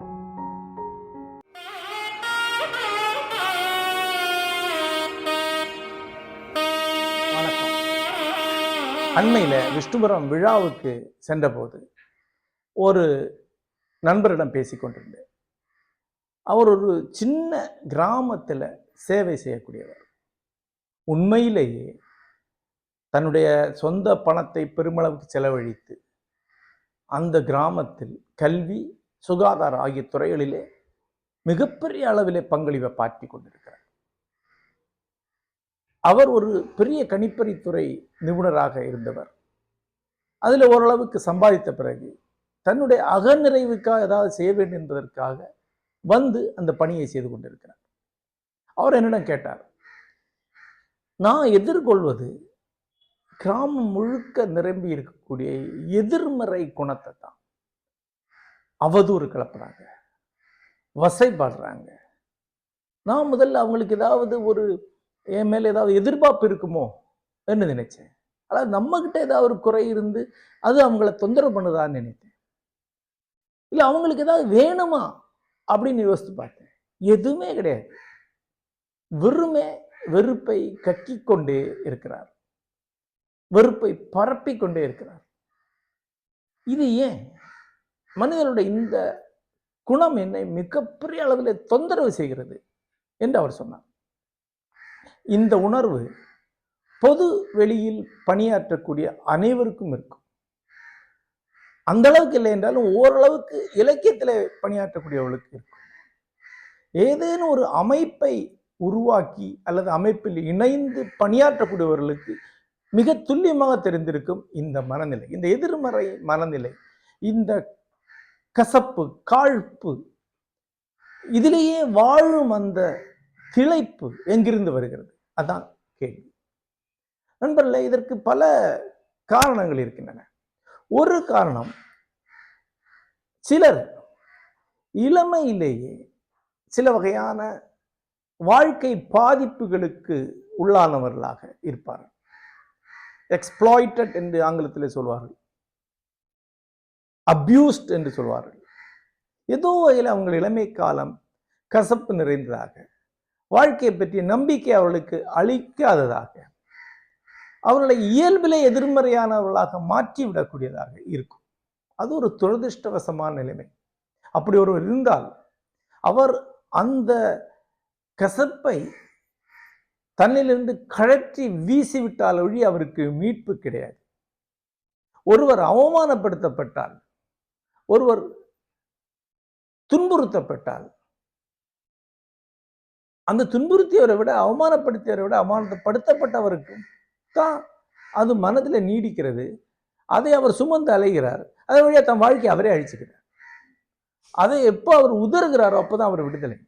வணக்கம். அண்மையில் விஷ்ணுபுரம் விழாவுக்கு சென்றபோது ஒரு நண்பரிடம் பேசிக்கொண்டிருந்தேன் அவர் ஒரு சின்ன கிராமத்தில் சேவை செய்யக்கூடியவர். உண்மையிலேயே தன்னுடைய சொந்த பணத்தை பெருமளவுக்கு செலவழித்து அந்த கிராமத்தில் கல்வி சுகாதாரம் ஆகிய துறைகளிலே மிகப்பெரிய அளவிலே பங்களிப்பை பாற்றி கொண்டிருக்கிறார். அவர் ஒரு பெரிய கணிப்பறித்துறை நிபுணராக இருந்தவர். அதில் ஓரளவுக்கு சம்பாதித்த பிறகு தன்னுடைய அகநிறைவுக்காக ஏதாவது செய்ய வேண்டும் என்பதற்காக வந்து அந்த பணியை செய்து கொண்டிருக்கிறார். அவர் என்னிடம் கேட்டார் நான் எதிர்கொள்வது கிராமம் முழுக்க நிரம்பி இருக்கக்கூடிய எதிர்மறை குணத்தை தான். அவதூறு கிளப்புறாங்க வசைப்படுறாங்க. நான் முதல்ல அவங்களுக்கு ஏதாவது ஒரு என் மேல ஏதாவது எதிர்பார்ப்பு இருக்குமோ என்று நினைச்சேன். அதாவது நம்மக்கிட்ட ஏதாவது ஒரு குறை இருந்து அது அவங்கள தொந்தரவு பண்ணுதான்னு நினைத்தேன். இல்லை அவங்களுக்கு ஏதாவது வேணுமா அப்படின்னு யோசித்து பார்த்தேன். எதுவுமே கிடையாது. வெறுமே வெறுப்பை கக்கி கொண்டே இருக்கிறார். வெறுப்பை பரப்பிக் கொண்டே இருக்கிறார். இது ஏன்? மனிதனுடைய இந்த குணம் என்னை மிகப்பெரிய அளவில் தொந்தரவு செய்கிறது என்று அவர் சொன்னார். இந்த உணர்வு பொது வெளியில் பணியாற்றக்கூடிய அனைவருக்கும் இருக்கும். அந்த அளவுக்கு இல்லை என்றாலும் ஓரளவுக்கு இலக்கியத்தில் பணியாற்றக்கூடியவர்களுக்கு இருக்கும். ஏதேனும் ஒரு அமைப்பை உருவாக்கி அல்லது அமைப்பில் இணைந்து பணியாற்றக்கூடியவர்களுக்கு மிக துல்லியமாக தெரிந்திருக்கும் இந்த மனநிலை இந்த எதிர்மறை மனநிலை இந்த கசப்பு காழ்ப்பு. இதிலேயே வாழும் அந்த திளைப்பு எங்கிருந்து வருகிறது? அதான் கேள்வி. நண்பர்களே இதற்கு பல காரணங்கள் இருக்கின்றன. ஒரு காரணம் சிலர் இளமையிலேயே சில வகையான வாழ்க்கை பாதிப்புகளுக்கு உள்ளானவர்களாக இருப்பார்கள். எக்ஸ்ப்ளாய்டட் என்று ஆங்கிலத்தில் சொல்வார்கள். அப்யூஸ்ட் என்று சொல்வார்கள். ஏதோ வகையில் அவங்க இளமை காலம் கசப்பு நிறைந்ததாக வாழ்க்கையை பற்றிய நம்பிக்கை அவர்களுக்கு அளிக்காததாக அவர்களை இயல்பிலே எதிர்மறையானவர்களாக மாற்றி விடக்கூடியதாக இருக்கும். அது ஒரு துரதிருஷ்டவசமான நிலைமை. அப்படி ஒருவர் இருந்தால் அவர் அந்த கசப்பை தன்னிலிருந்து கழற்றி வீசிவிட்டால் ஒழி அவருக்கு மீட்பு கிடையாது. ஒருவர் அவமானப்படுத்தப்பட்டால் ஒருவர் துன்புறுத்தப்பட்டால் அந்த துன்புறுத்தியவரை விட அவமானப்படுத்தியவரை விட அவமானப்படுத்தப்பட்டவருக்கும் தான் அது மனதில் நீடிக்கிறது. அதை அவர் சுமந்து அலைகிறார். அதன் வழியாக தன் வாழ்க்கையை அவரே அழிச்சுக்கிறார். அதை எப்போ அவர் உதறுகிறாரோ அப்போதான் அவர் விடுதலை.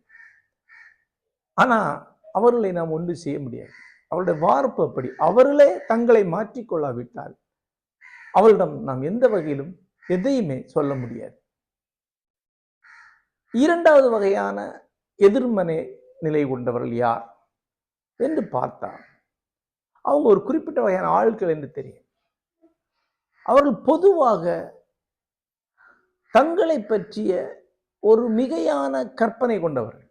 ஆனா அவர்களை நாம் ஒன்று செய்ய முடியாது. அவருடைய வார்ப்பு அப்படி. அவர்களே தங்களை மாற்றிக்கொள்ளாவிட்டால் அவளிடம் நாம் எந்த வகையிலும் எதையுமே சொல்ல முடியாது. இரண்டாவது வகையான எதிர்மனை நிலை கொண்டவர்கள் யார்? என்று பார்த்தால் அவங்க ஒரு குறிப்பிட்ட வகையான ஆட்கள் என்று தெரியும். அவர்கள் பொதுவாக தங்களை பற்றிய ஒரு மிகையான கற்பனை கொண்டவர்கள்.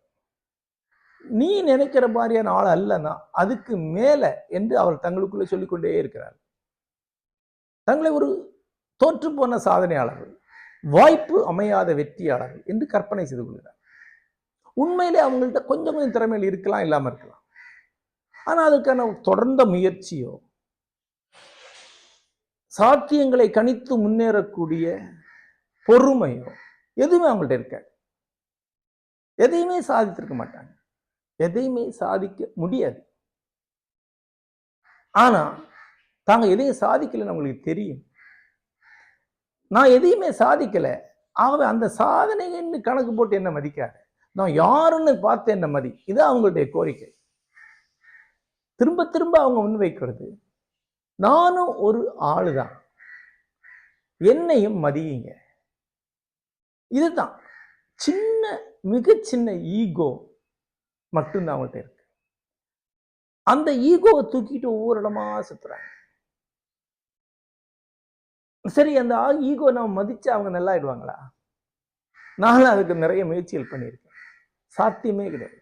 நீ நினைக்கிற மாதிரியான ஆள் அல்லனா அதுக்கு மேல என்று அவர் தங்களுக்குள்ளே சொல்லிக்கொண்டே இருக்கிறார் தங்களை ஒரு தோற்று போன சாதனையாளர்கள் வாய்ப்பு அமையாத வெற்றியாளர்கள் என்று கற்பனை செய்து கொள்கிறார். உண்மையிலே அவங்கள்ட்ட கொஞ்சம் கொஞ்சம் திறமையில் இருக்கலாம் இல்லாமல் இருக்கலாம். ஆனால் அதுக்கான தொடர்ந்த முயற்சியோ சாத்தியங்களை கணித்து முன்னேறக்கூடிய பொறுமையோ எதுவுமே அவங்கள்ட்ட இருக்காது. எதையுமே சாதித்திருக்க மாட்டாங்க. எதையுமே சாதிக்க முடியாது. ஆனால் தாங்க எதையும் சாதிக்கலைன்னு அவங்களுக்கு தெரியும். நான் எதையுமே சாதிக்கல. ஆகவே அந்த சாதனைன்னு கணக்கு போட்டு என்ன மதிக்காது நான் யாருன்னு பார்த்து என்ன மதி. இது அவங்களுடைய கோரிக்கை. திரும்ப திரும்ப அவங்க முன்வைக்கிறது நானும் ஒரு ஆளுதான். என்னையும் மதியுங்க. இதுதான். சின்ன மிக சின்ன ஈகோ மட்டும்தான் அவங்கள்ட்ட இருக்கு. அந்த ஈகோவை தூக்கிட்டு ஒவ்வொரு இடமா சுத்துறாங்க. சரி அந்த ஈகோ நம்ம மதிச்சு அவங்க நல்லா ஆயிடுவாங்களா நானும் அதுக்கு நிறைய முயற்சிகள் பண்ணியிருக்கேன். சாத்தியமே கிடையாது.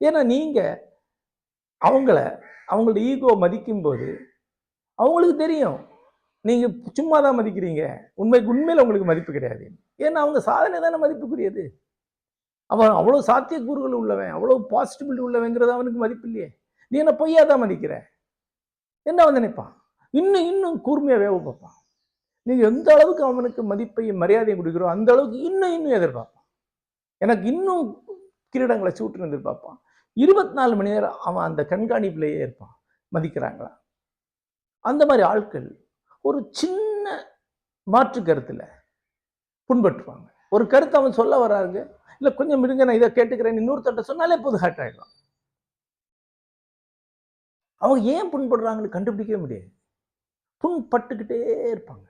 ஏன்னா நீங்கள் அவங்கள அவங்களோட ஈகோ மதிக்கும்போது அவங்களுக்கு தெரியும். நீங்கள் சும்மா தான் மதிக்கிறீங்க. உண்மைக்கு உண்மையில் உங்களுக்கு மதிப்பு கிடையாது. ஏன்னா அவங்க சாதனை தானே மதிப்புக்குரியது. அவன் அவ்வளோ சாத்தியக்கூறுகள் உள்ளவன் அவ்வளோ பாசிட்டிபிலிட்டி உள்ளவங்கிறது அவனுக்கு மதிப்பு இல்லையே. நீ என்ன பொய்யா தான் மதிக்கிற? என்ன அவன் நினைப்பான்? இன்னும் இன்னும் கூர்மையாக வேவு பார்ப்பான். நீங்கள் எந்த அளவுக்கு அவனுக்கு மதிப்பையும் மரியாதையும் கொடுக்குறோ அந்த அளவுக்கு இன்னும் இன்னும் எதிர்பார்ப்பான். எனக்கு இன்னும் கிரீடங்களை சூட்டுன்னு எதிர்பார்ப்பான். இருபத்தி நாலு மணி நேரம் அவன் அந்த கண்காணிப்பிலேயே இருப்பான். மதிக்கிறாங்களா? அந்த மாதிரி ஆட்கள் ஒரு சின்ன மாற்று கருத்தில் புண்பற்றுவாங்க ஒரு கருத்தை அவன் சொல்ல வராருங்க இல்லை கொஞ்சம் இருங்க நான் இதை கேட்டுக்கிறேன். இன்னொருத்தட்ட சொன்னாலே போதும் ஹர்ட் ஆகிடலாம் அவங்க ஏன் புண்படுறாங்கன்னு கண்டுபிடிக்கவே முடியாது. புண்பட்டுக்கிட்டே இருப்பாங்க.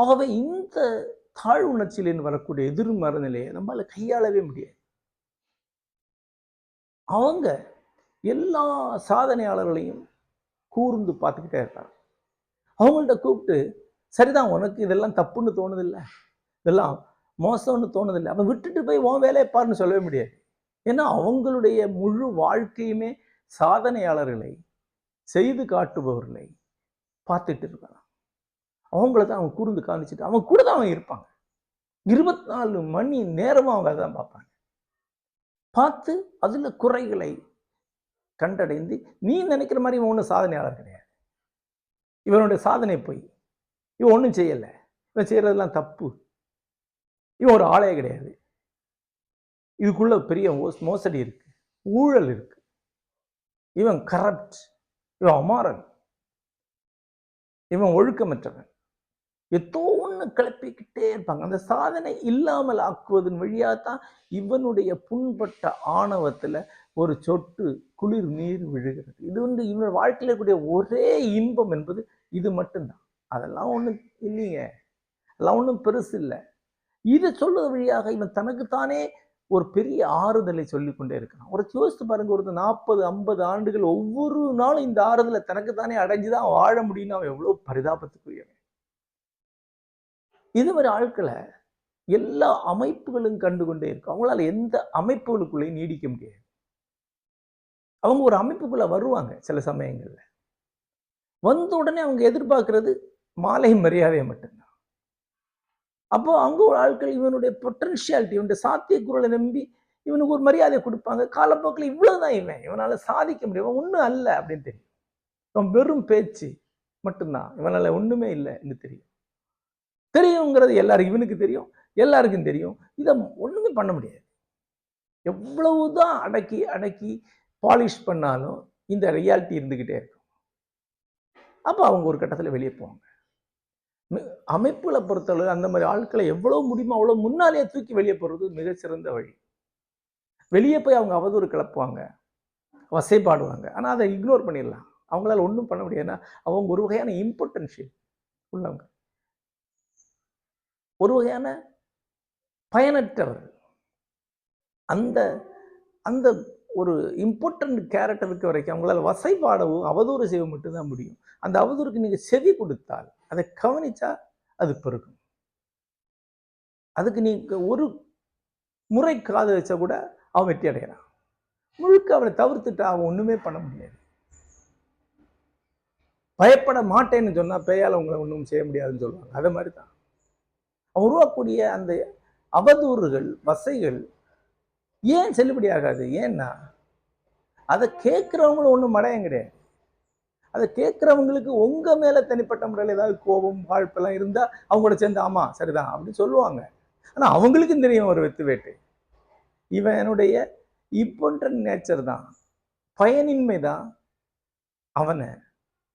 ஆகவே இந்த தாழ் உணர்ச்சியிலேருந்து வரக்கூடிய எதிர்மற நிலையை நம்மளால கையாளவே முடியாது. அவங்க எல்லா சாதனையாளர்களையும் கூர்ந்து பார்த்துக்கிட்டே இருக்காங்க. அவங்கள்ட்ட கூப்பிட்டு சரிதான் உனக்கு இதெல்லாம் தப்புன்னு தோணுதில்லை. இதெல்லாம் மோசம்னு தோணுதில்லை. அவன் விட்டுட்டு போய் உன் வேலையை பாருன்னு சொல்லவே முடியாது. ஏன்னா அவங்களுடைய முழு வாழ்க்கையுமே சாதனையாளர்களை செய்து காட்டுபவர்களை பார்த்துட்டு இருக்காங்க. அவங்கள தான் அவன் கூர்ந்து காமிச்சிட்டு அவன் கூட தான் அவன் இருப்பாங்க. இருபத்தி நாலு மணி நேரமும் அவங்க அதை தான் பார்ப்பாங்க. பார்த்து அதில் குறைகளை கண்டடைந்து நீ நினைக்கிற மாதிரி இவன் ஒன்றும் சாதனையாளர் கிடையாது. இவனுடைய சாதனை போய். இவன் ஒன்றும் செய்யலை. இவன் செய்கிறதெல்லாம் தப்பு. இவன் ஒரு ஆளே கிடையாது. இதுக்குள்ள பெரிய மோஸ் மோசடி இருக்கு. ஊழல் இருக்கு. இவன் கரப்ட் இவன் அமாரன். இவன் ஒழுக்கமற்றவன். எத்தோ ஒன்று கிளப்பிக்கிட்டே இருப்பாங்க. அந்த சாதனை இல்லாமல் ஆக்குவதன் வழியாக தான் இவனுடைய புண்பட்ட ஆணவத்தில் ஒரு சொட்டு குளிர் நீர் விழுகிறது. இது வந்து இவன் வாழ்க்கையில் இருக்கக்கூடிய ஒரே இன்பம் என்பது இது மட்டும்தான். அதெல்லாம் ஒன்றும் இல்லைங்க அதெல்லாம் ஒன்றும் பெருசு இல்லை. இதை சொல்வது வழியாக இவன் தனக்குத்தானே ஒரு பெரிய ஆறுதலை சொல்லி கொண்டே இருக்கிறான். ஒரு யோசித்து பாருங்க ஒரு நாற்பது ஐம்பது ஆண்டுகள் ஒவ்வொரு நாளும் இந்த ஆறுதலை தனக்குத்தானே அடைஞ்சுதான் வாழ முடியும்னு அவன் எவ்வளோ பரிதாபத்துக்குரியவன். இது மாதிரி ஆட்களை எல்லா அமைப்புகளும் கண்டு கொண்டே இருக்கும் அவங்களால எந்த அமைப்புகளுக்குள்ளேயும் நீடிக்க முடியாது. அவங்க ஒரு அமைப்புக்குள்ள வருவாங்க சில சமயங்கள்ல. வந்த உடனே அவங்க எதிர்பார்க்கறது மாலை மரியாதையை மட்டும்தான். அப்போ அங்க ஒரு ஆட்கள் இவனுடைய பொட்டன்ஷியாலிட்டி இவனுடைய சாத்தியக்குறளை நம்பி இவனுக்கு ஒரு மரியாதை கொடுப்பாங்க. காலப்போக்கில் இவ்வளவுதான் இவன். இவனால சாதிக்க முடியும். இவன் ஒன்றும் அல்ல அப்படின்னு தெரியும். இவன் வெறும் பேச்சு மட்டும்தான். இவனால ஒண்ணுமே இல்லைன்னு தெரியும். தெரியுங்கிறது எல்லாருக்கும் இவனுக்கு தெரியும் எல்லாருக்கும் தெரியும். இதை ஒன்றுமே பண்ண முடியாது. எவ்வளவு தான் அடக்கி அடக்கி பாலிஷ் பண்ணாலும் இந்த ரியாலிட்டி இருந்துக்கிட்டே இருக்கும். அப்போ அவங்க ஒரு கட்டத்தில் வெளியே போவாங்க. மி- அமைப்புகளை பொறுத்தளவு அந்த மாதிரி ஆட்களை எவ்வளோ முடியுமோ அவ்வளோ முன்னாலேயே தூக்கி வெளியே போகிறது மிகச்சிறந்த வழி. வெளியே போய் அவங்க அவதூறு கிளப்புவாங்க வசைப்பாடுவாங்க. ஆனால் அதை இக்னோர் பண்ணிடலாம். அவங்களால ஒன்றும் பண்ண முடியாதுன்னா அவங்க ஒரு வகையான இம்பார்ட்டன்ஷியல் உள்ளவங்க. ஒரு வகையான பயனற்றவர்கள். அந்த அந்த ஒரு இம்பார்ட்டண்ட் கேரக்டர் வரைக்கும் அவங்களால வசைப்பாடவும் அவதூறு செய்ய மட்டும்தான் முடியும். அந்த அவதூறுக்கு நீங்கள் செவி கொடுத்தால் அதை கவனிச்சா அது பெருகும். அதுக்கு நீங்கள் ஒரு முறை காது வச்சா கூட அவன் வெற்றி அடைகிறான். முழுக்க அவனை தவிர்த்துட்டா அவன் ஒண்ணுமே பண்ண முடியாது. பயப்பட மாட்டேன்னு சொன்னா பேயால உங்களை ஒன்றும் செய்ய முடியாதுன்னு சொல்லுவாங்க. அதை மாதிரி தான் உருவாக்கக்கூடிய அந்த அவதூறுகள் வசைகள் ஏன் செல்லுபடியாகாது ஏன்னா அதை கேட்குறவங்களும் ஒன்றும் மடையம் கிடையாது. அதை கேட்குறவங்களுக்கு உங்க மேல தனிப்பட்ட முறையில் ஏதாவது கோபம் வாழ்ப்பெல்லாம் இருந்தா அவங்க கூட சேர்ந்து ஆமா சரிதான் அப்படின்னு சொல்லுவாங்க. ஆனா அவங்களுக்கும் தெரியும் ஒரு வெத்து வேட்டு. இவனுடைய இப்போன்ற நேச்சர் தான். பயனின்மை தான் அவனை.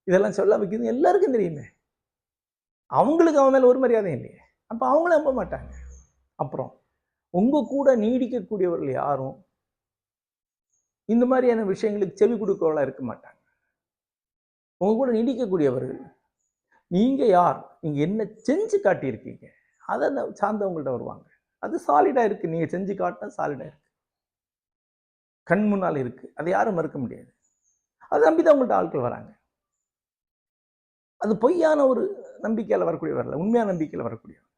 இதெல்லாம் சொல்ல வைக்கிறது எல்லாருக்கும் தெரியுமே. அவங்களுக்கு அவன் மேல ஒரு மரியாதையும் இல்லையே. அப்போ அவங்களும் நம்ப மாட்டாங்க. அப்புறம் உங்க கூட நீடிக்கக்கூடியவர்கள் யாரும் இந்த மாதிரியான விஷயங்களுக்கு செவி கொடுக்கவர்களா இருக்க மாட்டாங்க. உங்க கூட நீடிக்கக்கூடியவர்கள் நீங்க யார்? நீங்க என்ன செஞ்சு காட்டியிருக்கீங்க? அதை அந்த சார்ந்தவங்கள்ட்ட வருவாங்க. அது சாலிடா இருக்கு. நீங்க செஞ்சு காட்டினா சாலிடாக இருக்கு. கண் முன்னால் இருக்கு. அதை யாரும் மறுக்க முடியாது. அதை நம்பி தான் உங்கள்ட்ட ஆட்கள் வராங்க. அது பொய்யான ஒரு நம்பிக்கையில் வரக்கூடியவர் இல்லை உண்மையான நம்பிக்கையில் வரக்கூடியவர்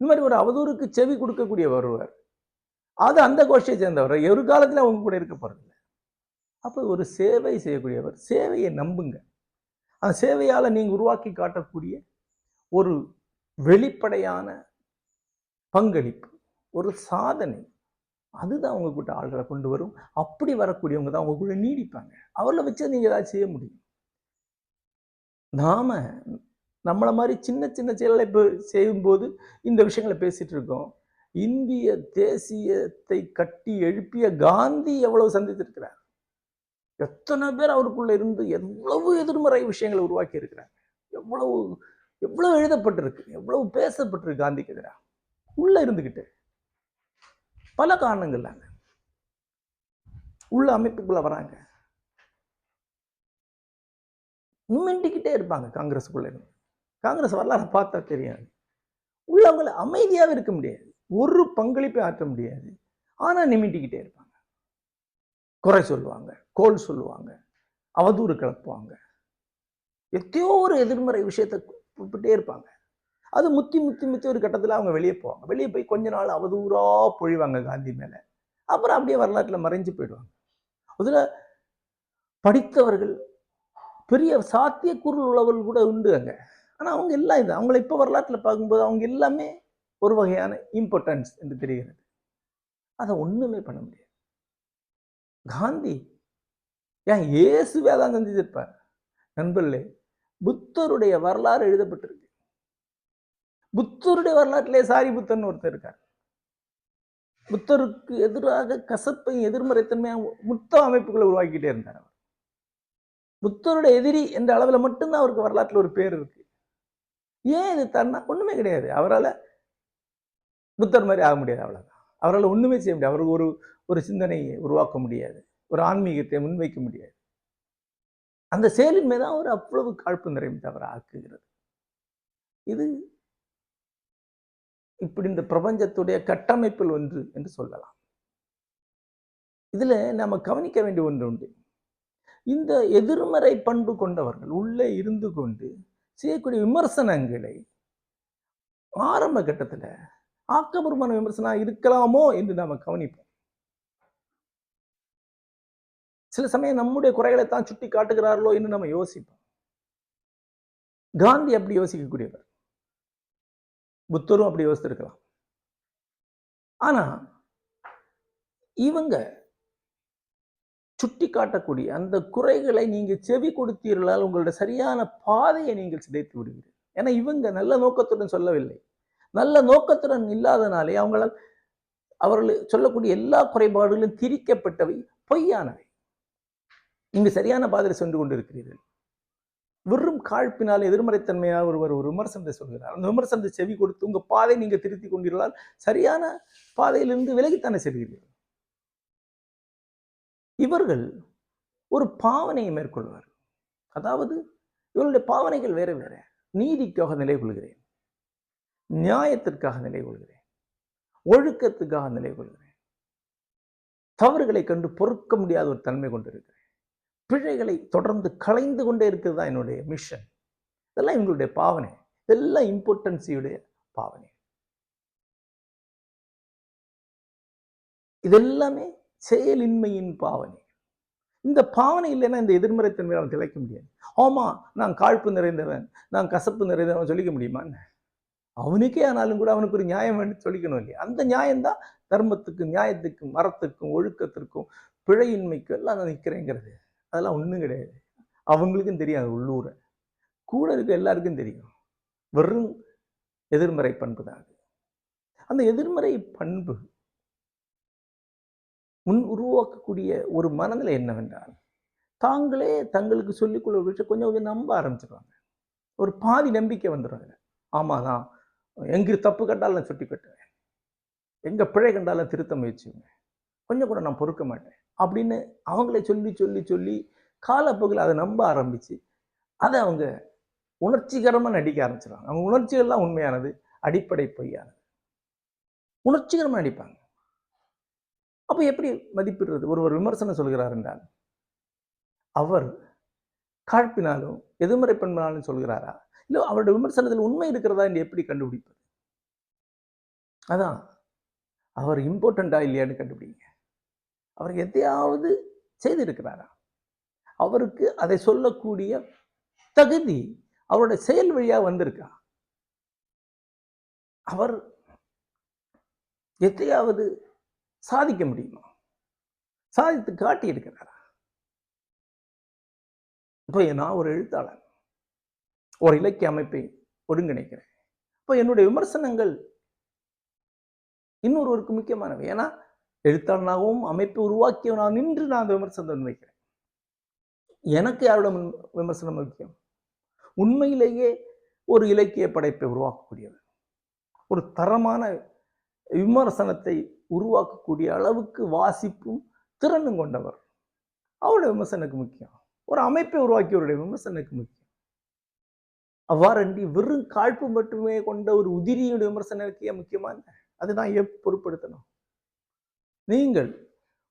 இந்த மாதிரி ஒரு அவதூறுக்கு செவி கொடுக்கக்கூடிய வருவார் அது அந்த கோஷ்டியை சேர்ந்தவர். ஒரு காலத்தில் அவங்க கூட இருக்க போகிறதில்ல அப்போ ஒரு சேவை செய்யக்கூடியவர். சேவையை நம்புங்க. அந்த சேவையால் நீங்கள் உருவாக்கி காட்டக்கூடிய ஒரு வெளிப்படையான பங்களிப்பு ஒரு சாதனை அதுதான் அவங்கக்கிட்ட ஆள்களை கொண்டு வரும். அப்படி வரக்கூடியவங்க தான் அவங்க கூட நீடிப்பாங்க. அவரில் வச்சு நீங்கள் ஏதாவது செய்ய முடியும். நாம நம்மளை மாதிரி சின்ன சின்ன செயல்களை இப்போ செய்யும்போது இந்த விஷயங்களை பேசிட்டு இருக்கோம். இந்திய தேசியத்தை கட்டி எழுப்பிய காந்தி எவ்வளவு சந்தித்திருக்கிறார்? எத்தனை பேர் அவருக்குள்ள இருந்து எவ்வளவு எதிர்மறை விஷயங்களை உருவாக்கி இருக்கிறார்? எவ்வளவு எவ்வளவு எழுதப்பட்டிருக்கு? எவ்வளவு பேசப்பட்டிருக்கு காந்திக்கு எதிராக உள்ள இருந்துகிட்டு. பல காரணங்கள் உள்ள அமைப்புக்குள்ள வராங்க. மிண்டிக்கிட்டே இருப்பாங்க காங்கிரஸுக்குள்ள காங்கிரஸ் வரலாறு பார்த்தா தெரியாது. உள்ளவங்களை அமைதியாகவே இருக்க முடியாது. ஒரு பங்களிப்பை ஆற்ற முடியாது. ஆனால் நிமிட்டிக்கிட்டே இருப்பாங்க. குறை சொல்லுவாங்க கோல் சொல்லுவாங்க அவதூறு கிளப்புவாங்க. எத்தையோ ஒரு எதிர்மறை விஷயத்தை கூப்பிட்டே இருப்பாங்க. அது முத்தி முத்தி முத்தி ஒரு கட்டத்தில் அவங்க வெளியே போவாங்க. வெளியே போய் கொஞ்ச நாள் அவதூறா பொழிவாங்க காந்தி மேலே. அப்புறம் அப்படியே வரலாற்றில் மறைஞ்சு போயிடுவாங்க. அதில் படித்தவர்கள் பெரிய சாத்தியக்கூறு உள்ளவர்கள் கூட உண்டு அங்கே. ஆனால் அவங்க எல்லாம் இது அவங்கள இப்போ வரலாற்றில் பார்க்கும்போது அவங்க எல்லாமே ஒரு வகையான இம்பார்ட்டன்ஸ் என்று தெரிகிறது. அதை ஒன்றுமே பண்ண முடியாது. காந்தி ஏன் இயேசு தான் செஞ்சிருப்பார் நண்பர்களே புத்தருடைய வரலாறு எழுதப்பட்டிருக்கு. புத்தருடைய வரலாற்றிலே சாரி புத்தன் ஒருத்தர் இருக்கார். புத்தருக்கு எதிராக கசப்பை எதிர்மறைத்தன்மையாக முத்த அமைப்புகளை உருவாக்கிட்டே இருந்தார் அவர். புத்தருடைய எதிரி என்ற அளவில் மட்டும்தான் அவருக்கு வரலாற்றில் ஒரு பேர் இருக்கு. ஏன் இது தன்னா? ஒண்ணுமே கிடையாது. அவரால் புத்தர் மாதிரி ஆக முடியாது அவ்வளவுதான். அவரால் ஒண்ணுமே செய்ய முடியாது. அவர் ஒரு ஒரு சிந்தனையை உருவாக்க முடியாது. ஒரு ஆன்மீகத்தை முன்வைக்க முடியாது. அந்த செயலின் மீது அவர் அவ்வளவு காழ்ப்பு நிறைந்த அவர் ஆக்குகிறது. இது இப்படி இந்த பிரபஞ்சத்துடைய கட்டமைப்பில் ஒன்று என்று சொல்லலாம். இதுல நம்ம கவனிக்க வேண்டிய ஒன்று உண்டு. இந்த எதிர்மறை பண்பு கொண்டவர்கள் உள்ளே இருந்து கொண்டு செய்யக்கூடிய விமர்சனங்களை ஆரம்ப கட்டத்தில் ஆக்கபூர்வமான விமர்சனம் இருக்கலாமோ என்று நாம் கவனிப்போம். சில சமயம் நம்முடைய குறைகளை தான் சுட்டி காட்டுகிறார்களோ என்று நம்ம யோசிப்போம். காந்தி அப்படி யோசிக்கக்கூடியவர். புத்தரும் அப்படி யோசித்திருக்கலாம். ஆனா இவங்க சுட்டி காட்டக்கூடிய அந்த குறைகளை நீங்கள் செவி கொடுத்தீர்களால் உங்களுடைய சரியான பாதையை நீங்கள் சிதைத்து விடுவீர்கள். ஏன்னா இவங்க நல்ல நோக்கத்துடன் சொல்லவில்லை. நல்ல நோக்கத்துடன் இல்லாதனாலே அவங்களால் அவர்கள் சொல்லக்கூடிய எல்லா குறைபாடுகளும் திரிக்கப்பட்டவை பொய்யானவை. நீங்கள் சரியான பாதையில் சென்று கொண்டிருக்கிறீர்கள். வெறும் காழ்ப்பினால் எதிர்மறைத்தன்மையாக ஒருவர் ஒரு விமர்சனத்தை சொல்கிறார். அந்த விமர்சனத்தை செவி கொடுத்து உங்கள் பாதை நீங்கள் திருத்தி கொண்டீர்களால் சரியான பாதையிலிருந்து விலகித்தானே செல்கிறீர்கள் இவர்கள் ஒரு பாவனையை மேற்கொள்வார்கள் அதாவது இவர்களுடைய பாவனைகள் வேறு வேறு. நீதிக்காக நிலை கொள்கிறேன் நியாயத்திற்காக நிலை கொள்கிறேன் ஒழுக்கத்துக்காக நிலை கொள்கிறேன் தவறுகளை கண்டு பொறுக்க முடியாத ஒரு தன்மை கொண்டிருக்கிறேன். பிழைகளை தொடர்ந்து களைந்து கொண்டே இருக்கிறது தான் என்னுடைய மிஷன் இதெல்லாம் இவங்களுடைய பாவனை. இதெல்லாம் இம்பார்ட்டன்சியுடைய பாவனை. இதெல்லாமே செயலின்மையின் பாவனை. இந்த பாவனை இல்லைன்னா இந்த எதிர்மறைத்தன்மையை அவன் திளைக்க முடியாது. ஆமா நான் காழ்ப்பு நிறைந்தவன் நான் கசப்பு நிறைந்தவன் சொல்லிக்க முடியுமா அவனுக்கே ஆனாலும் கூட அவனுக்கு ஒரு நியாயம் வேண்டி சொல்லிக்கணும் இல்லையா? அந்த நியாயம்தான் தர்மத்துக்கும் நியாயத்துக்கும் மரத்துக்கும் ஒழுக்கத்திற்கும் பிழையின்மைக்கும் எல்லாம் நான் நிற்கிறேங்கிறது. அதெல்லாம் ஒன்றும் கிடையாது. அவங்களுக்கும் தெரியாது உள்ளூரை. கூட இருக்க எல்லாருக்கும் தெரியும். வெறும் எதிர்மறை பண்பு தான் அது. அந்த எதிர்மறை பண்பு முன் உருவாக்கக்கூடிய ஒரு மனநிலை என்னவென்றால் தாங்களே தங்களுக்கு சொல்லிக்கொள்ள ஒரு விஷயம் கொஞ்சம் கொஞ்சம் நம்ப ஆரம்பிச்சிடுவாங்க ஒரு பாதி நம்பிக்கை வந்துடுவாங்க ஆமாம் தான் எங்கே தப்பு கண்டாலும் நான் சுட்டி கட்டுவேன் எங்கே பிழை கண்டாலும் திருத்த முயற்சிவேன் கொஞ்சம் கூட நான் பொறுக்க மாட்டேன். அப்படின்னு அவங்களே சொல்லி சொல்லி சொல்லி காலப்போக்கில் அதை நம்ப ஆரம்பித்து அதை அவங்க உணர்ச்சிகரமாக நடிக்க ஆரம்பிச்சிடுவாங்க அவங்க உணர்ச்சிகள்லாம் உண்மையானது அடிப்படை பொய்யானது. உணர்ச்சிகரமாக நடிப்பாங்க. அப்போ எப்படி மதிப்பிடுறது? ஒருவர் விமர்சனம் சொல்கிறார் என்றால் அவர் காழ்ப்பினாலும் எதிர்மறை பண்பினாலும் சொல்கிறாரா? இல்லை அவருடைய விமர்சனத்தில் உண்மை இருக்கிறதா என்று எப்படி கண்டுபிடிப்பது? அதான் அவர் இம்பார்ட்டண்ட்டா இல்லையான்னு கண்டுபிடிங்க. அவர் எதையாவது செய்திருக்கிறாரா? அவருக்கு அதை சொல்லக்கூடிய தகுதி அவருடைய செயல் வழியா வந்திருக்கா? அவர் எதையாவது சாதிக்க முடியுமா? சாதித்து காட்டி இருக்கிறாரா இப்போ நான் ஒரு எழுத்தாளர் ஒரு இலக்கிய அமைப்பை ஒருங்கிணைக்கிறேன். இப்போ என்னுடைய விமர்சனங்கள் இன்னொருவருக்கு முக்கியமானவை. ஏன்னா எழுத்தாளனாகவும் அமைப்பை உருவாக்கியவனாக நின்று நான் அந்த விமர்சனத்தை முன்வைக்கிறேன் எனக்கு யாரோட விமர்சனம் முக்கியம்? உண்மையிலேயே ஒரு இலக்கிய படைப்பை உருவாக்கக்கூடியவர் ஒரு தரமான விமர்சனத்தை உருவாக்கக்கூடிய அளவுக்கு வாசிப்பும் திறனும் கொண்டவர். அவருடைய விமர்சனுக்கு முக்கியம். ஒரு அமைப்பை உருவாக்கியவருடைய விமர்சனுக்கு முக்கியம். அவ்வாறன்றி வெறும் காழ்ப்பு மட்டுமே கொண்ட ஒரு உதிரியுடைய விமர்சனக்கே முக்கியமான முக்கியமா இல்லை அதுதான் எப் பொருட்படுத்தணும்? நீங்கள்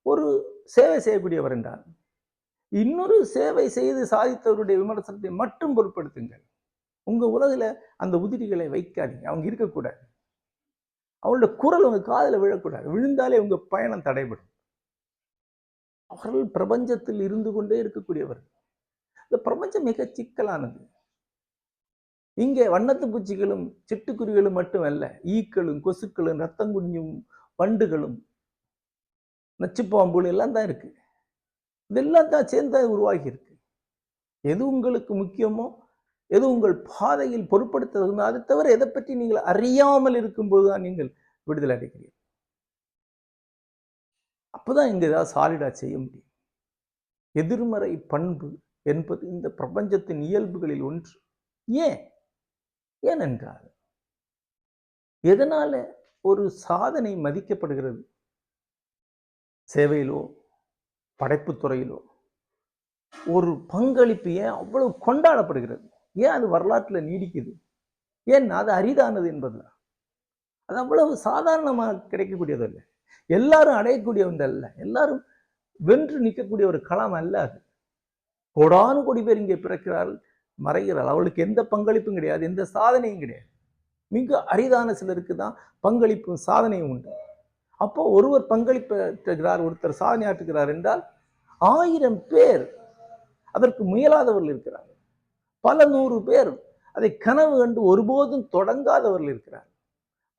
ஒரு சேவை செய்யக்கூடியவர் என்றால் இன்னொரு சேவை செய்து சாதித்தவருடைய விமர்சனத்தை மட்டும் பொருட்படுத்துங்கள். உங்க உலகில் அந்த உதிரிகளை வைக்காதீங்க. அவங்க இருக்கக்கூடாது. அவளுடைய குரல் உங்கள் காதில் விழக்கூடாது. விழுந்தாலே உங்க பயணம் தடைபடும். அவர்கள் பிரபஞ்சத்தில் இருந்து கொண்டே இருக்கக்கூடியவர். இந்த பிரபஞ்சம் மிக சிக்கலானது. இங்கே வண்ணத்து பூச்சிகளும் சிட்டுக்குருவிகளும் மட்டுமல்ல ஈக்களும் கொசுக்களும் ரத்தங்குஞ்சும் வண்டுகளும் நச்சுப்பாம்புகள் எல்லாம் தான் இருக்கு. இதெல்லாம் தான் சேர்ந்து உருவாகி இருக்கு. எது உங்களுக்கு முக்கியமோ எது உங்கள் பாதையில் பொருட்படுத்துறது அதை தவிர எதை பற்றி நீங்கள் அறியாமல் இருக்கும்போது தான் நீங்கள் விடுதலை அடைக்கிறீர்கள் அப்போதான் இங்கே ஏதாவது சாலிடா செய்ய முடியும். எதிர்மறை பண்பு என்பது இந்த பிரபஞ்சத்தின் இயல்புகளில் ஒன்று. ஏன்? ஏனென்றால் எதனால ஒரு சாதனை மதிக்கப்படுகிறது? சேவையிலோ படைப்புத்துறையிலோ ஒரு பங்களிப்பு ஏன் அவ்வளவு கொண்டாடப்படுகிறது? ஏன் அது வரலாற்றில் நீடிக்குது? ஏன் அது அரிதானது என்பது? அது அவ்வளவு சாதாரணமாக கிடைக்கக்கூடியது இல்லை எல்லாரும் அடையக்கூடிய ஒன்று அல்ல. எல்லாரும் வென்று நிற்கக்கூடிய ஒரு களம் அல்ல அது. கோடானு கோடி பேர் இங்கே பிறக்கிறார்கள் மறைகிறாள் அவளுக்கு எந்த பங்களிப்பும் கிடையாது எந்த சாதனையும் கிடையாது. மிக அரிதான சிலருக்கு தான் பங்களிப்பும் சாதனையும் உண்டு. அப்போ ஒருவர் பங்களிப்புகிறார் ஒருத்தர் சாதனையாற்றுகிறார் என்றால் ஆயிரம் பேர் அதற்கு முயலாதவர்கள் இருக்கிறார்கள். பல நூறு பேர் அதை கனவு கண்டு ஒருபோதும் தொடங்காதவர்கள் இருக்கிறார்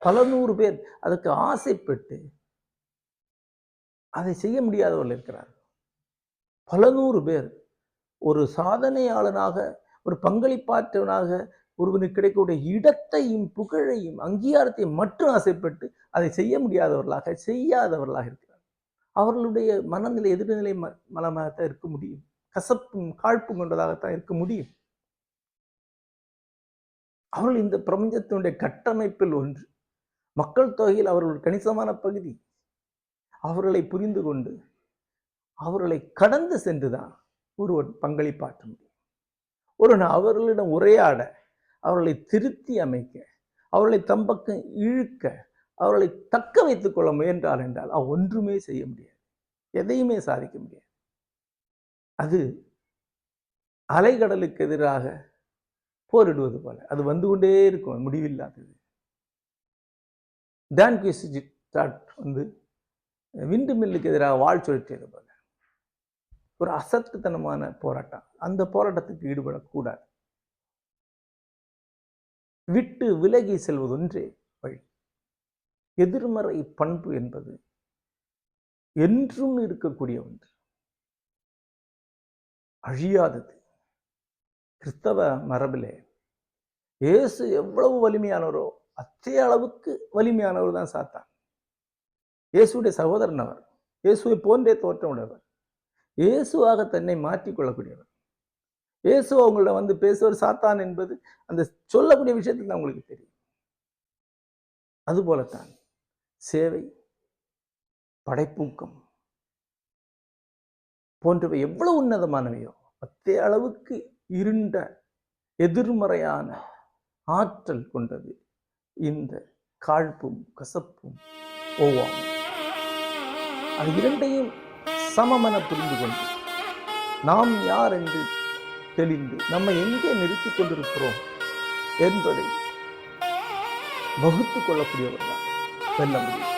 பல நூறு பேர் அதற்கு ஆசைப்பட்டு அதை செய்ய முடியாதவர்கள் இருக்கிறார் பல நூறு பேர் ஒரு சாதனையாளனாக ஒரு பங்களிப்பாற்றவனாக ஒருவனுக்கு கிடைக்கக்கூடிய இடத்தையும் புகழையும் அங்கீகாரத்தையும் மட்டும் ஆசைப்பட்டு அதை செய்ய முடியாதவர்களாக செய்யாதவர்களாக இருக்கிறார் அவர்களுடைய மனநிலை எதிர்நிலை ம மலமாகத்தான் இருக்க முடியும். கசப்பும் காழ்ப்பும் கொண்டதாகத்தான் இருக்க முடியும். அவர்கள் இந்த பிரபஞ்சத்தினுடைய கட்டமைப்பில் ஒன்று. மக்கள் தொகையில் அவர்கள் கணிசமான பகுதி. அவர்களை புரிந்து கொண்டு அவர்களை கடந்து சென்றுதான் ஒருவர் பங்களிப்பாற்ற முடியும். ஒரு அவர்களிடம் உரையாட அவர்களை திருத்தி அமைக்க அவர்களை தம்பக்கம் இழுக்க அவர்களை தக்க வைத்துக் கொள்ள முயன்றார் என்றால் அவ ஒன்றுமே செய்ய முடியாது. எதையுமே சாதிக்க முடியாது. அது அலைகடலுக்கு எதிராக போரிடுவது போல. அது வந்து கொண்டே இருக்கும். முடிவில்லாதது. டான் தாட் வந்து விண்டு மில்லுக்கு எதிராக வாழ் சுழற்றியது போல. ஒரு அசத்துத்தனமான போராட்டம். அந்த போராட்டத்துக்கு ஈடுபடக்கூடாது. விட்டு விலகி செல்வது ஒன்றே வழி. எதிர்மறை பண்பு என்பது என்றும் இருக்கக்கூடிய ஒன்று. அழியாதது. கிறிஸ்தவ மரபிலே இயேசு எவ்வளவு வலிமையானவரோ அத்தே அளவுக்கு வலிமையானவர் தான் சாத்தான். இயேசுடைய சகோதரன் அவர் இயேசுவை போன்றே தோற்றமுடையவர் இயேசுவாக தன்னை மாற்றிக்கொள்ளக்கூடியவர். இயேசு அவங்கள்ட வந்து பேசுவர் சாத்தான் என்பது அந்த சொல்லக்கூடிய விஷயத்தில் தான் உங்களுக்கு தெரியும். அதுபோலத்தான் சேவை படைப்பூக்கம் போன்றவை எவ்வளவு உன்னதமானவையோ அத்தே அளவுக்கு இருண்ட எதிர்மறையான ஆற்றல் கொண்டது. இந்த காழ்ப்பும் கசப்பும் ஓவாம். அது இரண்டையும் சமமென புரிந்து கொண்டு நாம் யார் என்று தெளிந்து நம்மை எங்கே நிறுத்திக் கொண்டிருக்கிறோம் என்பதை வகுத்துக் கொள்ளக்கூடியவர்கள் தான் வெல்ல முடியும்